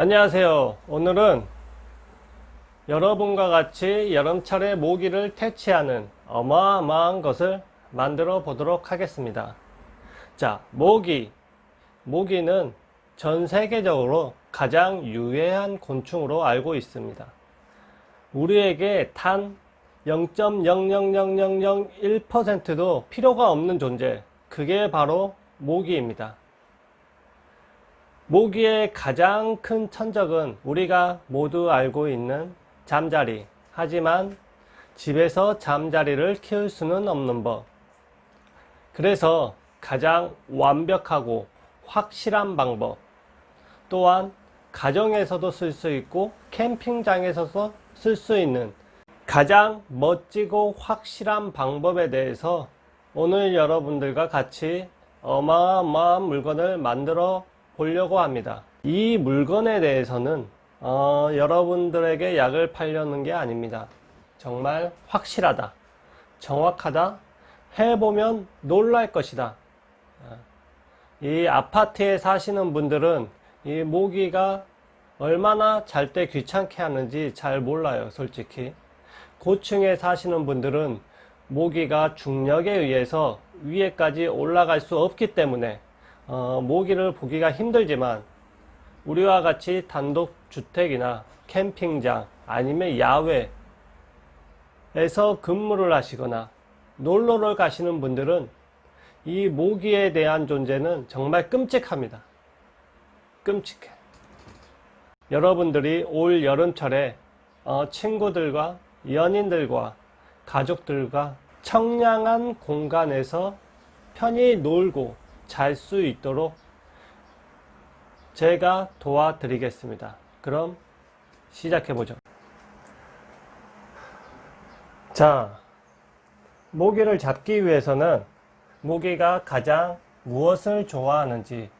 안녕하세요. 오늘은 여러분과 같이 여름철에 모기를 퇴치하는 어마어마한 것을 만들어 보도록 하겠습니다. 자, 모기. 모기는 전 세계적으로 가장 유해한 곤충으로 알고 있습니다. 우리에게 단 0.0000001%도 필요가 없는 존재. 그게 바로 모기입니다. 모기의 가장 큰 천적은 우리가 모두 알고 있는 잠자리. 하지만 집에서 잠자리를 키울 수는 없는 법. 그래서 가장 완벽하고 확실한 방법. 또한 가정에서도 쓸 수 있고 캠핑장에서도 쓸 수 있는 가장 멋지고 확실한 방법에 대해서 오늘 여러분들과 같이 어마어마한 물건을 만들어 보려고 합니다. 이 물건에 대해서는 어, 여러분들에게 약을 팔려는 게 아닙니다. 정말 확실하다, 정확하다, 해보면 놀랄 것이다. 이 아파트에 사시는 분들은 이 모기가 얼마나 잘 때 귀찮게 하는지 잘 몰라요, 솔직히. 고층에 사시는 분들은 모기가 중력에 의해서 위에까지 올라갈 수 없기 때문에 어, 모기를 보기가 힘들지만 우리와 같이 단독 주택이나 캠핑장 아니면 야외에서 근무를 하시거나 놀러를 가시는 분들은 이 모기에 대한 존재는 정말 끔찍합니다. 끔찍해. 여러분들이 올 여름철에 어, 친구들과 연인들과 가족들과 청량한 공간에서 편히 놀고 잘 수 있도록 제가 도와드리겠습니다. 그럼 시작해보죠. 자, 모기를 잡기 위해서는 모기가 가장 무엇을 좋아하는지,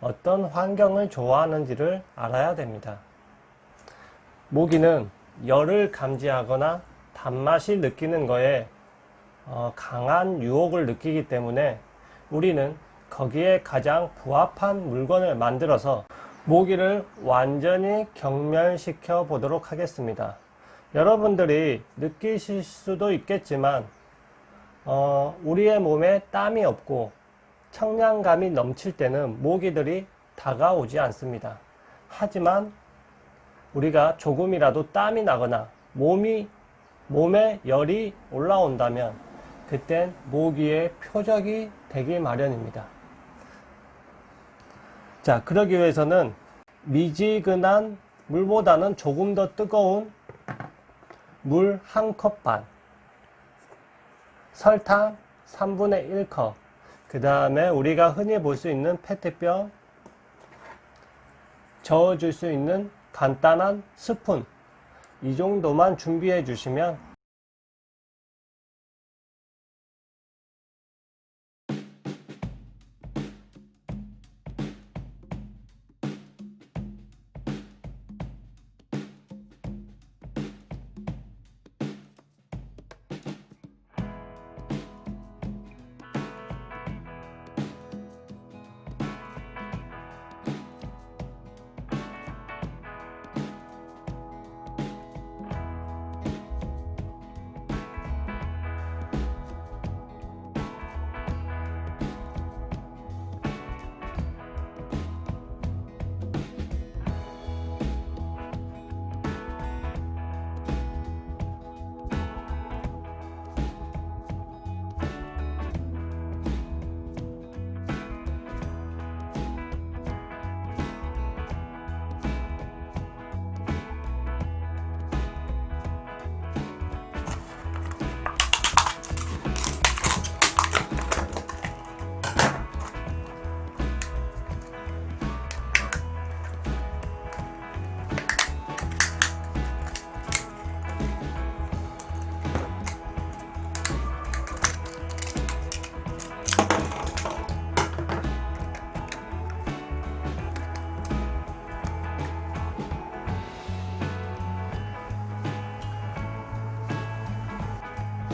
어떤 환경을 좋아하는지를 알아야 됩니다. 모기는 열을 감지하거나 단맛이 느끼는 거에 어, 강한 유혹을 느끼기 때문에 우리는 거기에 가장 부합한 물건을 만들어서 모기를 완전히 경멸시켜 보도록 하겠습니다. 여러분들이 느끼실 수도 있겠지만 어, 우리의 몸에 땀이 없고 청량감이 넘칠 때는 모기들이 다가오지 않습니다. 하지만 우리가 조금이라도 땀이 나거나 몸이 몸에 열이 올라온다면 그땐 모기의 표적이 되기 마련입니다. 자, 그러기 위해서는 미지근한 물보다는 조금 더 뜨거운 물 한 컵 반, 설탕 3분의 1컵, 그 다음에 우리가 흔히 볼 수 있는 페트병, 저어줄 수 있는 간단한 스푼, 이 정도만 준비해 주시면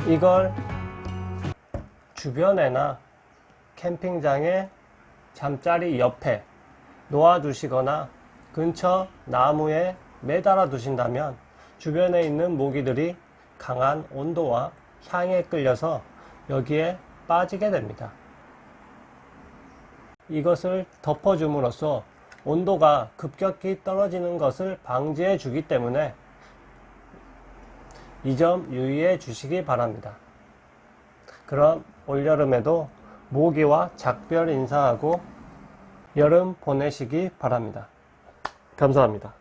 이걸 주변에나 캠핑장에 잠자리 옆에 놓아두시거나 근처 나무에 매달아 두신다면 주변에 있는 모기들이 강한 온도와 향에 끌려서 여기에 빠지게 됩니다. 이것을 덮어줌으로써 온도가 급격히 떨어지는 것을 방지해 주기 때문에 이 점 유의해 주시기 바랍니다. 그럼 올여름에도 모기와 작별 인사하고 여름 보내시기 바랍니다. 감사합니다.